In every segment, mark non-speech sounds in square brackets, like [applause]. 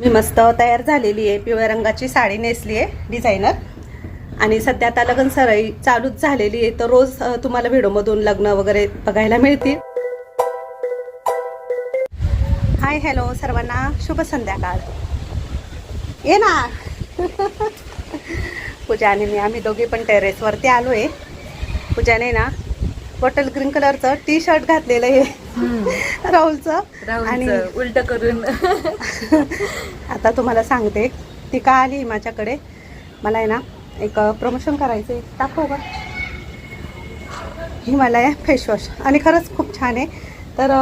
मी मस्त तयार झालेली आहे. पिवळ्या रंगाची साडी नेसली आहे डिझायनर आणि सध्या आता लग्न सराई चालूच झालेली आहे. तर रोज तुम्हाला व्हिडिओमधून लग्न वगैरे बघायला मिळतील. हाय हॅलो सर्वांना शुभ संध्याकाळ. ये ना. [laughs] पूजा आणि मी आम्ही दोघे पण टेरेसवरती आलो आहे पूजाने ना बॉटल ग्रीन कलरचं टी शर्ट घातलेलं आहे राहुलचं. आणि उलट करून. [laughs] आता तुम्हाला सांगते. ती का आली माझ्याकडे? मला आहे ना एक प्रमोशन करायचं आहे दाखव का हिमालय फेसवॉश आणि खरंच खूप छान आहे. तर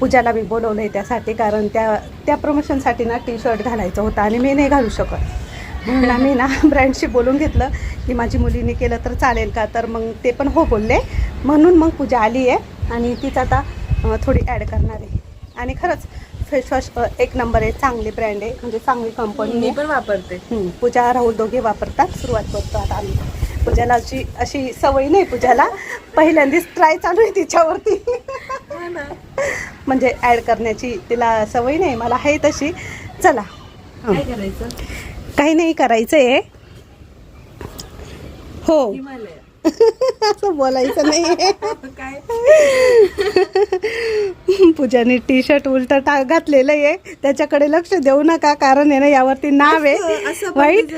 पूजाला मी बोलवलं आहे त्यासाठी. कारण त्या त्या प्रमोशनसाठी ना टी शर्ट घालायचं होतं. आणि मी नाही घालू शकत. म्हणून आम्ही ना [laughs] ब्रँडशी बोलून घेतलं की माझी मुलीने केलं तर चालेल का? तर मग ते पण हो बोलले. म्हणून मग पूजा आली आहे आणि तीच आता थोडी ॲड करणार आहे. आणि खरंच फेसवॉश एक नंबर आहे चांगली ब्रँड आहे. म्हणजे चांगली कंपनी मी पण वापरते. हं, पूजा राहुल दोघे वापरतात. सुरुवात करतो आता आम्ही. पूजाला अशी अशी सवय नाही पूजाला. पहिल्यांदाच ट्राय चालू आहे तिच्यावरती. [laughs] म्हणजे ॲड करण्याची तिला सवय नाही. मला आहे तशी. चला. हं. काय करायचं? काही नाही करायचं आहे हो. हिमालय. असं बोलायचं नाही. [laughs] पूजाने टी शर्ट उलट टा घातलेलं आहे. त्याच्याकडे लक्ष देऊ नका कारण आहे ना यावरती नाव आहे. असं वाईट.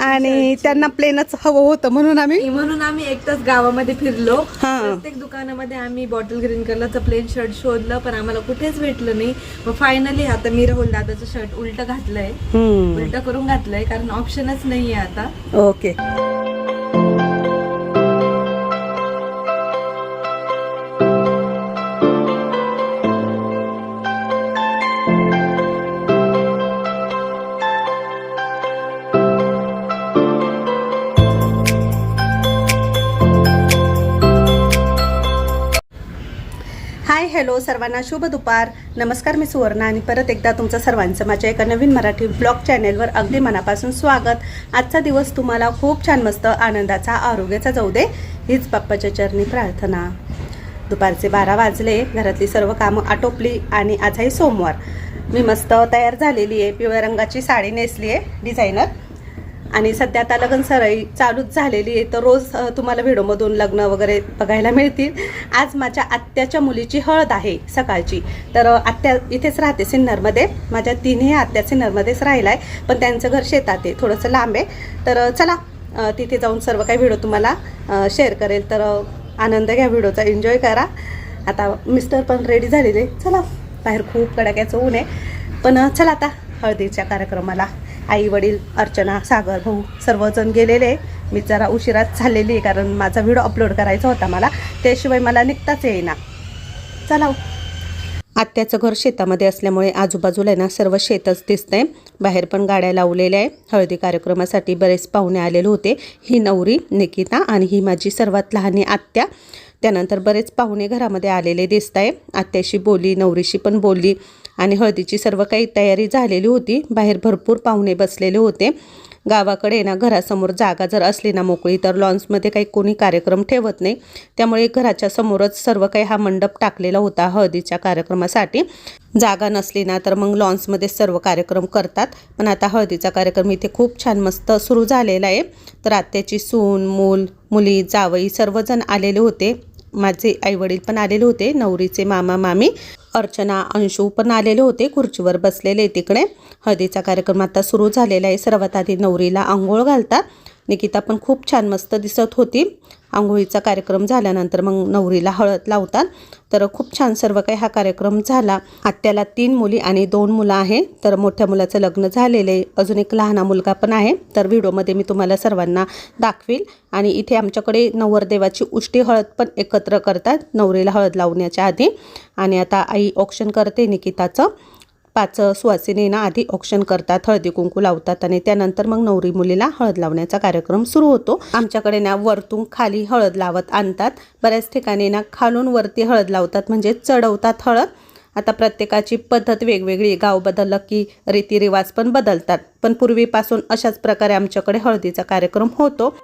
आणि. त्यांना प्लेनच हवं होतं म्हणून आम्ही म्हणून आम्ही एकटाच गावामध्ये फिरलो. प्रत्येक दुकानामध्ये आम्ही बॉटल ग्रीन कलरचं प्लेन शर्ट शोधलं पण आम्हाला कुठेच भेटलं नाही. मग फायनली आता मी राहुल दादाचं शर्ट उलट घातलंय. उलट करून घातलंय कारण ऑप्शनच नाहीये आता. ओके सर्वांना शुभ दुपार. नमस्कार मी सुवर्णा आणि परत एकदा तुमचं सर्वांचं माझ्या एका नवीन मराठी ब्लॉग चॅनेलवर अगदी मनापासून स्वागत. आजचा दिवस तुम्हाला खूप छान मस्त आनंदाचा आरोग्याचा जाऊ दे हीच बाप्पाच्या चरणी प्रार्थना. दुपारचे बारा वाजले घरातली सर्व कामं आटोपली आणि आजही सोमवार. मी मस्त तयार झालेली आहे पिवळ्या रंगाची साडी नेसली आहे डिझायनर. आणि सध्या आता लग्न सराई चालूच झालेली आहे. तर रोज तुम्हाला व्हिडिओमधून लग्न वगैरे बघायला मिळतील. आज माझ्या आत्याच्या मुलीची हळद आहे सकाळची. तर आत्या इथेच राहते सिन्नरमध्ये. माझ्या तिन्ही आत्या सिन्नरमध्येच राहिला आहे पण त्यांचं घर शेतात आहे. थोडंसं लांब आहे. तर चला तिथे जाऊन सर्व काही व्हिडिओ तुम्हाला शेअर करेल. तर आनंद घ्या व्हिडिओचा. एन्जॉय करा. आता मिस्टर पण रेडी झालेले. चला बाहेर खूप कडाक्याचं ऊन आहे. पण चला आता हळदीच्या कार्यक्रमाला. आई वडील अर्चना सागर भाऊ सर्वजण गेलेले. आहे. मी जरा उशिराच झालेली आहे कारण माझा व्हिडिओ अपलोड करायचा होता मला. त्याशिवाय मला निघताच येईना. चला हो. आत्याचं घर शेतामध्ये असल्यामुळे आजूबाजूला आहे ना सर्व शेतच दिसतंय. बाहेर पण गाड्या लावलेल्या आहे. हळदी कार्यक्रमासाठी बरेच पाहुणे आलेले होते. ही नवरी निकिता आणि ही माझी सर्वात लहानी आत्या. त्यानंतर बरेच पाहुणे घरामध्ये आलेले दिसत आहे आत्याशी बोलली नवरीशी पण बोलली. आणि हळदीची सर्व काही तयारी झालेली होती. बाहेर भरपूर पाहुणे बसलेले होते. गावाकडे ना घरासमोर जागा जर असली ना मोकळी तर लॉन्समध्ये काही कोणी कार्यक्रम ठेवत नाही. त्यामुळे घराच्या समोरच सर्व काही हा मंडप टाकलेला होता हळदीच्या कार्यक्रमासाठी. जागा नसली ना तर मग लॉन्समध्ये सर्व कार्यक्रम करतात. पण आता हळदीचा कार्यक्रम इथे खूप छान मस्त सुरू झालेला आहे. तर आत्याची सून मूल मुली जावई सर्वजण आलेले होते. माझे आईवडील पण आलेले होते. नवरीचे मामा मामी. अर्चना अंशू पण आलेले होते खुर्चीवर बसलेले तिकडे. हळदीचा कार्यक्रम आता सुरू झालेला आहे. सर्वात आधी नवरीला आंघोळ घालतात. निकिता पण खूप छान मस्त दिसत होती. आंघोळीचा कार्यक्रम झाल्यानंतर मग नवरीला हळद लावतात. तर खूप छान सर्व काही हा कार्यक्रम झाला. आत्याला तीन मुली आणि दोन मुलं आहे. तर मोठ्या मुलाचं लग्न झालेलं आहे. अजून एक लहाना मुलगा पण आहे. तर व्हिडिओमध्ये मी तुम्हाला सर्वांना दाखवील. आणि इथे आमच्याकडे नवरदेवाची उष्टी हळद पण एकत्र करतात. नवरीला हळद लावण्याच्या आधी. आणि आता आई ऑप्शन करते निकिताचं. पाच सुवासिनी ना आधी औक्षण करतात हळदी कुंकू लावतात आणि त्यानंतर मग नवरी मुलीला हळद लावण्याचा कार्यक्रम सुरू होतो. आमच्याकडे ना वरतून खाली हळद लावत आणतात. बऱ्याच ठिकाणी ना खालून वरती हळद लावतात म्हणजे चढवतात हळद. आता प्रत्येकाची पद्धत वेगवेगळी गाव बदललं की रीतिरिवाज पण बदलतात. पण पूर्वीपासून अशाच प्रकारे आमच्याकडे हळदीचा कार्यक्रम होतो.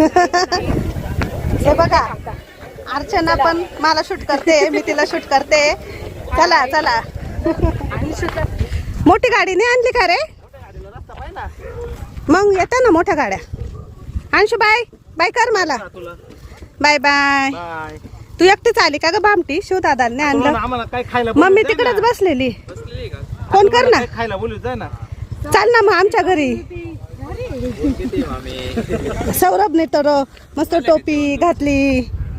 हे बघा. अर्चना पण मला शूट करते मी तिला शूट करते. चला चला. मोठी गाडी नाही आणली का रे? मग येत्या ना मोठ्या गाड्या. अंशू बाय बाय कर मला. Bye bye. तू एकटीच आली का ग बामटी शिव दादाला नाही आणलं. मम्मी तिकडेच बसलेली. ना. फोन कर ना? खायला बोलू जाय ना. चाल ना मग आमच्या घरी. [laughs] सौरभने तर मस्त टोपी घातली.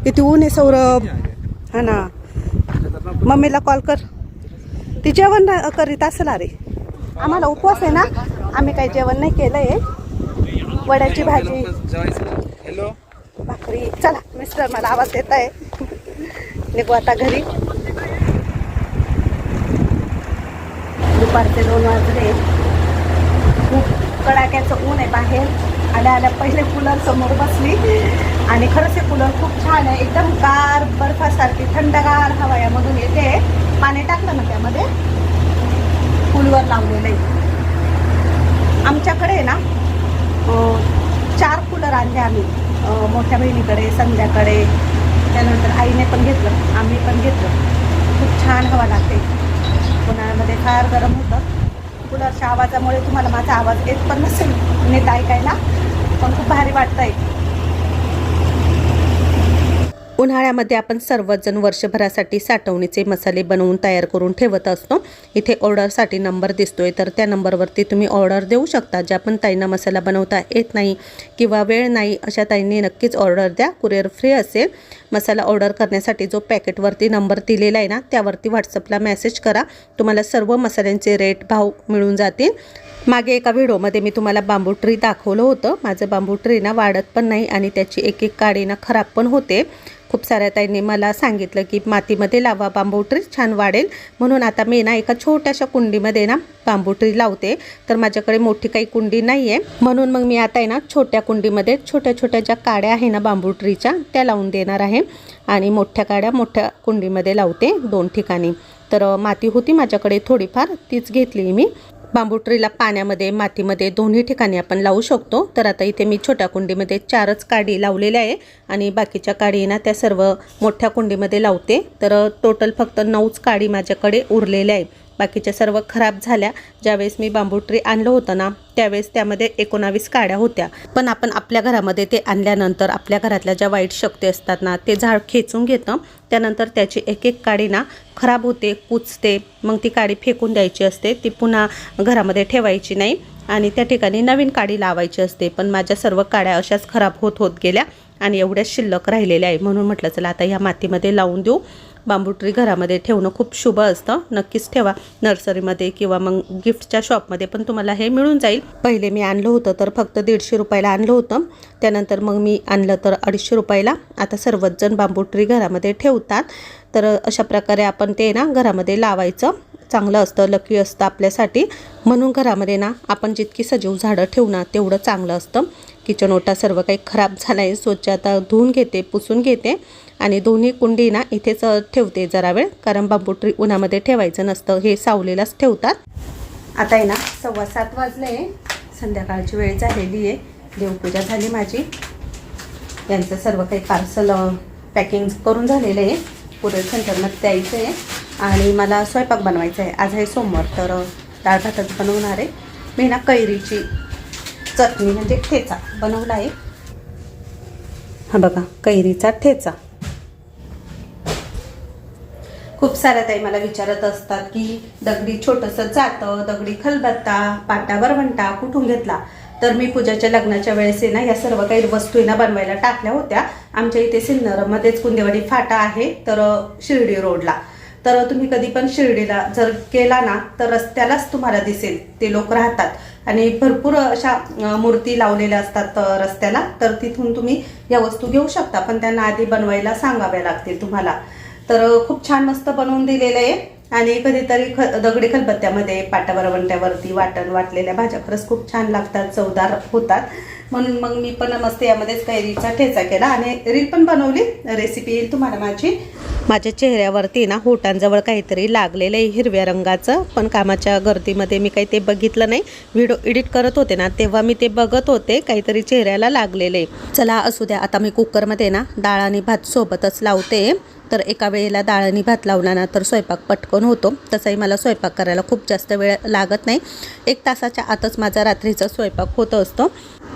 किती ऊन आहे सौरभ. हा ना. मम्मीला कॉल कर. ती जेवण करीत असेल अरे आम्हाला उपवास आहे ना? आम्ही काही जेवण नाही केलंय. वड्याची भाजी. हॅलो भाकरी. चला मिस्टर मला आवाज देत आहे. निघू आता घरी. दुपारचे दोन वाजले. खूप कडाक्याचं ऊन आहे बाहेर. आल्या आल्या पहिले कूलर समोर बसली. आणि खरंच हे कूलर खूप छान आहे. एकदम गार बर्फासारखी थंडगार हवा यामधून येते. पाणी टाकलं ना त्यामध्ये? कूलवर लावलेलं आहे. आमच्याकडे ना चार कूलर आणले आम्ही. मोठ्या बहिणीकडे संध्याकडे. त्यानंतर आईने पण घेतलं आम्ही पण घेतलं. खूप छान हवा लागते. उन्हाळ्यामध्ये फार गरम होतं. कुलरच्या आवाजामुळे तुम्हाला माझा आवाज येत पण नसेल नीट ऐकायला. पण खूप भारी वाटतंय. उन्हाळ्यामध्ये आपण सर्वजण वर्षभरासाठी साठवणीचे मसाले बनवून तयार करून ठेवत असतो. इथे ऑर्डरसाठी नंबर दिसतोय तर त्या नंबरवरती तुम्ही ऑर्डर देऊ शकता. ज्या पण ताईंना मसाला बनवता येत नाही किंवा वेळ नाही अशा ताईंनी नक्कीच ऑर्डर द्या. कुरिअर फ्री असेल मसाला ऑर्डर करण्यासाठी जो पॅकेटवरती नंबर दिलेला आहे ना त्यावरती व्हॉट्सअपला मेसेज करा. तुम्हाला सर्व मसाल्यांचे रेट भाव मिळून जातील. मागे एका व्हिडिओमध्ये मी तुम्हाला बांबू ट्री दाखवलं होतं. माझं बांबू ट्री ना वाढत पण नाही आणि त्याची एक एक काडी ना खराब पण होते. खूप साऱ्या ताईंनी मला सांगितलं की मातीमध्ये लावा बांबू ट्री छान वाढेल. म्हणून आता मी ना एका छोट्याशा कुंडीमध्ये ना बांबू ट्री लावते. तर माझ्याकडे मोठी काही कुंडी नाही आहे म्हणून मग मी आता आहे ना छोट्या कुंडीमध्ये छोट्या छोट्या ज्या काड्या आहे ना बांबू ट्रीच्या त्या लावून देणार आहे. आणि मोठ्या काड्या मोठ्या कुंडीमध्ये लावते दोन ठिकाणी. तर माती होती माझ्याकडे थोडीफार तीच घेतली मी. बांबू ट्रीला पाण्यामध्ये मातीमध्ये दोन्ही ठिकाणी आपण लावू शकतो. तर आता इथे मी छोट्या कुंडीमध्ये चारच काडी लावलेल्या आहे आणि बाकीच्या काडी ना त्या सर्व मोठ्या कुंडीमध्ये लावते. तर टोटल फक्त नऊच काडी माझ्याकडे उरलेल्या आहे बाकीच्या सर्व खराब झाल्या. ज्यावेळेस मी बांबू ट्री आणलं होतं ना त्यावेळेस त्यामध्ये एकोणावीस काड्या होत्या. पण आपण आपल्या घरामध्ये ते आणल्यानंतर आपल्या घरातल्या ज्या वाईट शक्ती असतात ना ते झाड खेचून घेतं. त्यानंतर त्याची एक एक काडी ना खराब होते कुचते. मग ती काडी फेकून द्यायची असते. ती पुन्हा घरामध्ये ठेवायची नाही. आणि त्या ठिकाणी नवीन काडी लावायची असते. पण माझ्या सर्व काड्या अशाच खराब होत होत गेल्या. आणि एवढ्याच शिल्लक राहिलेल्या आहे म्हणून म्हटलं चला आता ह्या मातीमध्ये लावून देऊ. बांबू ट्री घरामध्ये ठेवणं खूप शुभ असतं. नक्कीच ठेवा. नर्सरीमध्ये किंवा मग गिफ्टच्या शॉपमध्ये पण तुम्हाला हे मिळून जाईल. पहिले मी आणलं होतं तर फक्त दीडशे रुपयाला आणलं होतं. त्यानंतर मग मी आणलं तर अडीचशे रुपयाला. आता सर्वच जण बांबू ट्री घरामध्ये ठेवतात. तर अशा प्रकारे आपण ते ना घरामध्ये लावायचं. चांगलं असतं लकी असतं आपल्यासाठी. म्हणून घरामध्ये ना आपण जितकी सजीव झाडं ठेवू ना तेवढं चांगलं असतं. किचन ओटा सर्व काही खराब झाला आहे स्वच्छ आता धुवून घेते पुसून घेते. आणि दोन्ही कुंडी ना इथेच ठेवते जरा वेळ कारण बांबू ट्री उन्हामध्ये ठेवायचं नसतं हे सावलेलाच ठेवतात. आता आहे ना सव्वा सात वाजले संध्याकाळची वेळ झालेली आहे. देवपूजा झाली माझी. यांचं सर्व काही पार्सल पॅकिंग करून झालेलं आहे. पुरे सेंटरमध्ये द्यायचं आहे. आणि मला स्वयंपाक बनवायचा आहे. आज आहे सोमवार तर डाळ भातच बनवणार आहे. मी ना कैरीची चटणी म्हणजे ठेचा बनवला आहे. हा बघा कैरीचा ठेचा. खूप साऱ्या ताई मला विचारत असतात की दगडी छोटंसं जातं दगडी खलबत्ता पाटावर म्हणता कुठून घेतला? तर मी पूजाच्या लग्नाच्या वेळेस ना या सर्व काही वस्तू ना बनवायला टाकल्या होत्या. आमच्या इथे सिन्नरमध्येच कुंदेवाडी फाटा आहे तर शिर्डी रोडला. तर तुम्ही कधी पण शिर्डीला जर गेला ना तर रस्त्यालाच तुम्हाला दिसेल. ते लोक राहतात. आणि भरपूर अशा मूर्ती लावलेल्या असतात रस्त्याला. तर तिथून तुम्ही या वस्तू घेऊ शकता पण त्यांना आधी बनवायला सांगाव्या लागतील तुम्हाला. तर खूप छान मस्त बनवून दिलेलं आहे. आणि कधीतरी ख दगडी खलबत्त्यामध्ये पाटावर वंट्यावरती वाटण वाटलेल्या भाज्या खरंच खूप छान लागतात चवदार होतात. म्हणून मग मी पण मस्त यामध्येच कैरीचा ठेचा केला आणि रील पण बनवली. रेसिपी येईल तुम्हाला माझी. माझ्या चेहऱ्यावरती ना होटांजवळ काहीतरी लागलेलं आहे हिरव्या रंगाचं. पण कामाच्या गर्दीमध्ये मी काही ते बघितलं नाही. व्हिडिओ एडिट करत होते ना तेव्हा मी ते बघत होते. काहीतरी चेहऱ्याला लागलेलं आहे. चला असू द्या आता मी कुकरमध्ये ना डाळ आणि भात सोबतच लावते. तर एका वेळेला डाळ भात लावला ना तर स्वयंपाक पटकन होतो. तसंही मला स्वयंपाक करायला खूप जास्त वेळ लागत नाही. एक तासाच्या आतच माझा रात्रीचा स्वयंपाक होत असतो.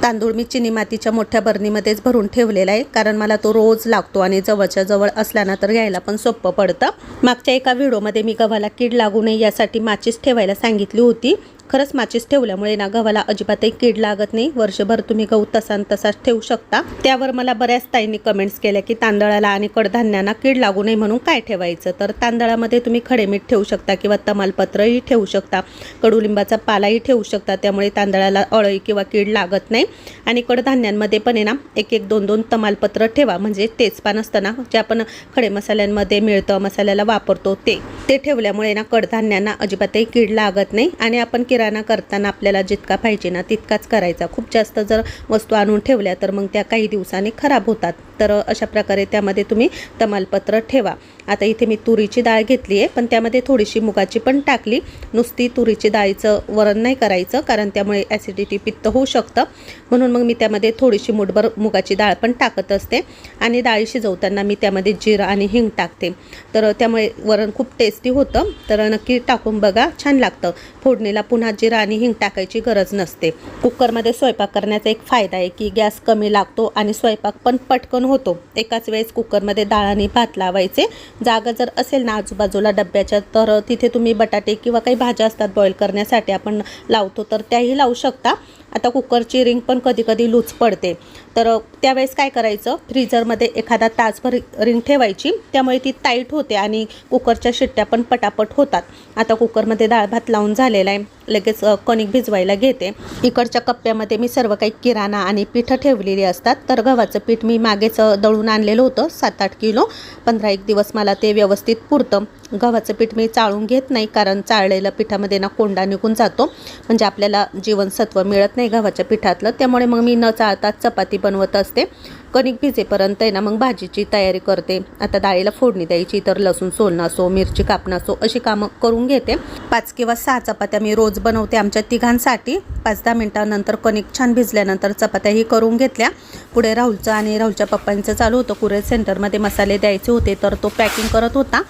तांदूळ मी चिनी मातीच्या मोठ्या बरणीमध्येच भरून ठेवलेला आहे. कारण मला तो रोज लागतो आणि जवळच्या जवळ असला ना तर घ्यायला पण सोपं पडतं. मागच्या एका व्हिडिओमध्ये मी गव्हाला कीड लागू नये यासाठी माचीस ठेवायला सांगितली होती. खरंच माचीस ठेवल्यामुळे ना गव्हाला अजिबातही कीड लागत नाही. वर्षभर तुम्ही गहू तसा न तसाच ठेवू शकता. त्यावर मला बऱ्याच ताईंनी कमेंट्स केल्या की तांदळाला आणि कडधान्यांना कीड लागू नये म्हणून काय ठेवायचं? तर तांदळामध्ये तुम्ही खडे मीठ ठेवू शकता किंवा तमालपत्रही ठेवू शकता. कडुलिंबाचा पालाही ठेवू शकता. त्यामुळे तांदळाला अळई किंवा कीड लागत नाही. आणि कडधान्यांमध्ये पण आहे ना एक एक दोन दोन तमालपत्र ठेवा. म्हणजे तेजपान असताना जे आपण खडे मसाल्यांमध्ये मिळतं मसाल्याला वापरतो ते. ते ठेवल्यामुळे ना कडधान्यांना अजिबातही कीड लागत नाही. आणि आपण किराणा करताना आपल्याला जितका पाहिजे ना तितकाच करायचा. खूप जास्त जर वस्तू आणून ठेवल्या तर मग त्या काही दिवसांनी खराब होतात. तर अशा प्रकारे त्यामध्ये तुम्ही तमालपत्र ठेवा. आता इथे मी तुरीची डाळ घेतली आहे पण त्यामध्ये थोडीशी मुगाची पण टाकली. नुसती तुरीची डाळीचं वरण नाही करायचं कारण त्यामुळे ॲसिडिटी पित्त होऊ शकतं. म्हणून मग मी त्यामध्ये थोडीशी मुठभर मुगाची डाळ पण टाकत असते. आणि डाळी शिजवताना मी त्यामध्ये जिरं आणि हिंग टाकते. तर त्यामुळे वरण खूप टेस्टी होतं. तर नक्की टाकून बघा छान लागतं. फोडणीला पुन्हा जिरा आणि हिंग टाकायची गरज नसते. कुकरमध्ये स्वयंपाक करण्याचा एक फायदा आहे की गॅस कमी लागतो आणि स्वयंपाक पण पटकन होतो. एकाच वेळेस कुकरमध्ये डाळ आणि भात लावायचे. जागा जर असेल ना आजूबाजूला डब्याच्या तर तिथे तुम्ही बटाटे किंवा काही भाज्या असतात बॉईल करण्यासाठी आपण लावतो तर त्याही लावू शकता. आता कुकरची रिंग पण कधी कधी लूज पडते. तर त्यावेळेस काय करायचं? फ्रीजरमध्ये एखादा तासभर रिंग ठेवायची. त्यामुळे ती टाईट होते आणि कुकरच्या शिट्ट्या पण पटापट होतात. आता कुकरमध्ये डाळ भात लावून झालेला आहे. लगेच कणिक भिजवायला घेते. इकडच्या कप्प्यामध्ये मी सर्व काही किराणा आणि पीठं ठेवलेली असतात. तर गव्हाचं पीठ मी मागेच दळून आणलेलं होतं सात आठ किलो. पंधरा एक दिवस मला ते व्यवस्थित पुरतं. गव्हाचं पीठ मी चाळून घेत नाही कारण चाळलेल्या पिठामध्ये ना कोंडा निघून जातो. म्हणजे आपल्याला जीवनसत्व मिळत नाही गव्हाच्या पिठातलं. त्यामुळे मग मी न चाळता चपाती बनवत असते. कणिक भिजेपर्यंत आहे ना मग भाजीची तयारी करते. आता डाळीला फोडणी द्यायची तर लसूण सोलणं असो मिरची कापणं असो अशी कामं करून घेते. पाच किंवा सहा चपात्या मी रोज बनवते आमच्या तिघांसाठी. पाच दहा मिनटानंतर कणिक छान भिजल्यानंतर चपात्याही करून घेतल्या. पुढे राहुलचं आणि राहुलच्या पप्पांचं चालू होतं. कुरे सेंटरमध्ये मसाले द्यायचे होते तर तो पॅकिंग करत होता.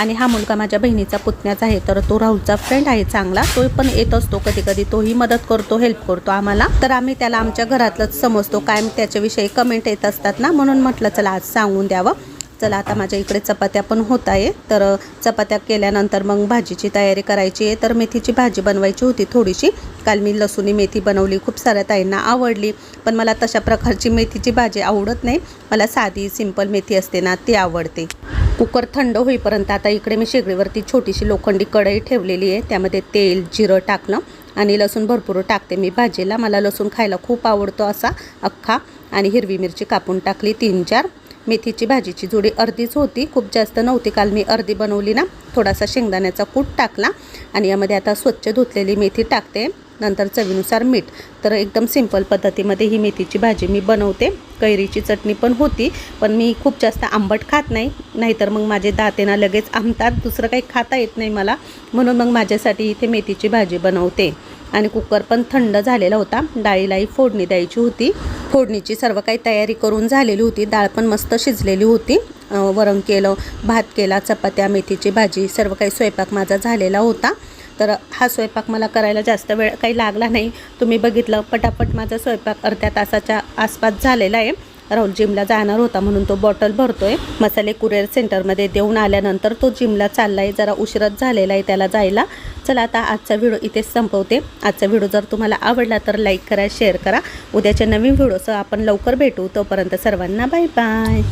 आणि हा मुलगा माझ्या बहिणीचा पुतण्याचा आहे. तर तो राहुलचा फ्रेंड आहे चांगला. तो पण येत असतो कधी कधी तोही मदत करतो हेल्प करतो आम्हाला. तर आम्ही त्याला आमच्या घरातलंच समजतो. कायम त्याच्याविषयी कमेंट येत असतात ना? म्हणून म्हटलं चला आज सांगून द्यावं. चला आता माझ्या इकडे चपात्या पण होत आहे. तर चपात्या केल्यानंतर मग भाजीची तयारी करायची आहे. तर मेथीची भाजी बनवायची होती थोडीशी. काल मी लसुणी मेथी बनवली. खूप साऱ्या ताईंना आवडली. पण मला तशा प्रकारची मेथीची भाजी आवडत नाही. मला साधी सिंपल मेथी असते ना ती आवडते. कुकर थंड होईपर्यंत आता इकडे मी शेगडीवरती छोटीशी लोखंडी कढई ठेवलेली आहे. त्यामध्ये तेल जिरं टाकलं आणि लसूण भरपूर टाकते मी. भाजीला मला लसूण खायला खूप आवडतो असा अख्खा आणि हिरवी मिरची कापून टाकली तीन चार. मेथीची भाजीची जोडी अर्धीच होती खूप जास्त नव्हती. काल मी अर्धी बनवली ना थोडासा शेंगदाण्याचा कूट टाकला आणि यामध्ये आता स्वच्छ धुतलेली मेथी टाकते. नंतर चवीनुसार मीठ. तर एकदम सिंपल पद्धतीमध्ये ही मेथीची भाजी मी बनवते. कैरीची चटणी पण होती पण मी खूप जास्त आंबट खात नाही. नाहीतर मग माझे दातेना लगेच आंबतात दुसरं काही खाता येत नाही मला. म्हणून मग माझ्यासाठी इथे मेथीची भाजी बनवते. आणि कुकर पण थंड झालेला होता. डाळीलाही फोडणी द्यायची होती. फोडणीची सर्व काही तयारी करून झालेली होती. डाळ पण मस्त शिजलेली होती. वरण केलं भात केला चपात्या मेथीची भाजी सर्व काही स्वयंपाक माझा झालेला होता. तर हा स्वयंपाक मला करायला जास्त वेळ काही लागला नाही. तुम्ही बघितलं पटापट माझा स्वयंपाक अर्ध्या तासाच्या आसपास झालेला आहे. राहुल जिमला जाणार होता म्हणून तो बॉटल भरतोय. मसाले कुरिअर सेंटरमध्ये देऊन आल्यानंतर तो जिमला चालला आहे जरा उशीरच झालेला आहे त्याला जायला. चला आता आजचा व्हिडिओ इथेच संपवते. आजचा व्हिडिओ जर तुम्हाला आवडला तर लाईक करा शेअर करा. उद्याच्या नवीन व्हिडिओसह आपण लवकर भेटू. तोपर्यंत सर्वांना बाय बाय.